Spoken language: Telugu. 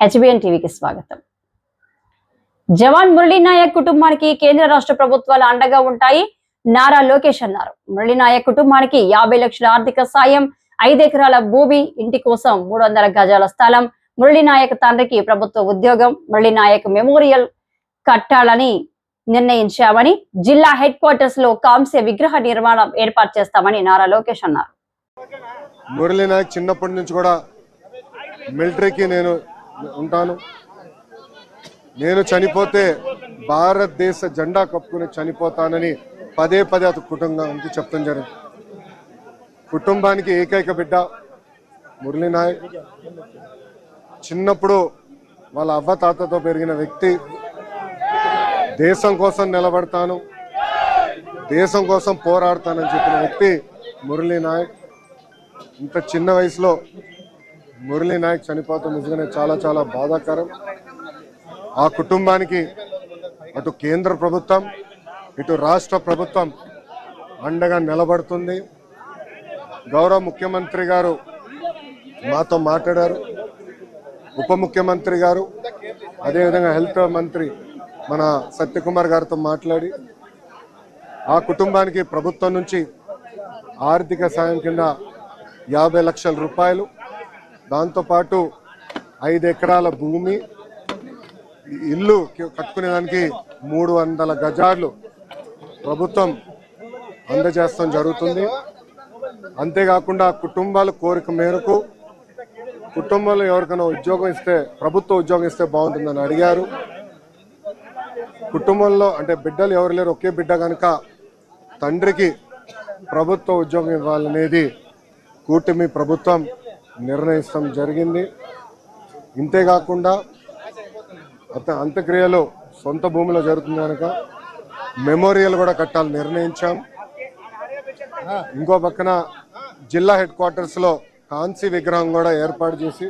హెచ్బిఎన్ టీవీకి స్వాగతం. జవాన్ మురళీ నాయక్ కుటుంబానికి కేంద్ర రాష్ట్ర ప్రభుత్వాలు అండగా ఉంటాయి. నారా లోకేష్ అన్నారు. మురళీ నాయక్ కుటుంబానికి యాభై లక్షల ఆర్థిక సాయం ఐదు ఎకరాల భూమి ఇంటి కోసం మూడు వందల గజాల స్థలం. మురళీ నాయక్ తండ్రికి ప్రభుత్వ ఉద్యోగం మురళీ నాయక్ మెమోరియల్ కట్టాలని నిర్ణయించామని జిల్లా హెడ్ క్వార్టర్స్లో కాంస్య విగ్రహ నిర్మాణం ఏర్పాటు చేస్తామని నారా లోకేష్ అన్నారు. మురళీ నాయక్ చిన్నప్పటి నుంచి కూడా మిలిటరీకి నేను ఉంటాను. నేను చనిపోతే భారతదేశ జెండా కప్పుకుని చనిపోతానని పదే పదే అతని కుటుంబానికి చెప్తాం జరిగింది. కుటుంబానికి ఏకైక బిడ్డ మురళీనాయక్ చిన్నప్పుడు వాళ్ళ అవ్వ తాతతో పెరిగిన వ్యక్తి. దేశం కోసం నిలబడతాను. దేశం కోసం పోరాడతానని చెప్పిన వ్యక్తి మురళీనాయక్ ఇంత చిన్న వయసులో మురళీ నాయక్ చనిపోవటం నిజంగానే చాలా చాలా బాధాకరం. ఆ కుటుంబానికి అటు కేంద్ర ప్రభుత్వం ఇటు రాష్ట్ర ప్రభుత్వం అండగా నిలబడుతుంది. గౌరవ ముఖ్యమంత్రి గారు మాతో మాట్లాడారు. ఉప ముఖ్యమంత్రి గారు అదేవిధంగా హెల్త్ మంత్రి మన సత్యకుమార్ గారితో మాట్లాడి ఆ కుటుంబానికి ప్రభుత్వం నుంచి ఆర్థిక సాయం కింద యాభై లక్షల రూపాయలు దాంతోపాటు ఐదు ఎకరాల భూమి ఇల్లు కట్టుకునేదానికి మూడు వందల గజాలు ప్రభుత్వం అందజేస్తాం జరుగుతుంది. అంతేకాకుండా కుటుంబాల కోరిక మేరకు కుటుంబంలో ఎవరికైనా ఉద్యోగం ఇస్తే ప్రభుత్వ ఉద్యోగం ఇస్తే బాగుంటుందని అడిగారు. కుటుంబంలో అంటే బిడ్డలు ఎవరు లేరు ఒకే బిడ్డ కనుక తండ్రికి ప్రభుత్వ ఉద్యోగం ఇవ్వాలనేది కూటమి ప్రభుత్వం నిర్ణయించడం జరిగింది. ఇంతేకాకుండా అత అంత్యక్రియలు సొంత భూమిలో జరుగుతుంది కనుక మెమోరియల్ కూడా కట్టాలని నిర్ణయించాం. ఇంకో పక్కన జిల్లా హెడ్ క్వార్టర్స్లో కాంసీ విగ్రహం కూడా ఏర్పాటు చేసి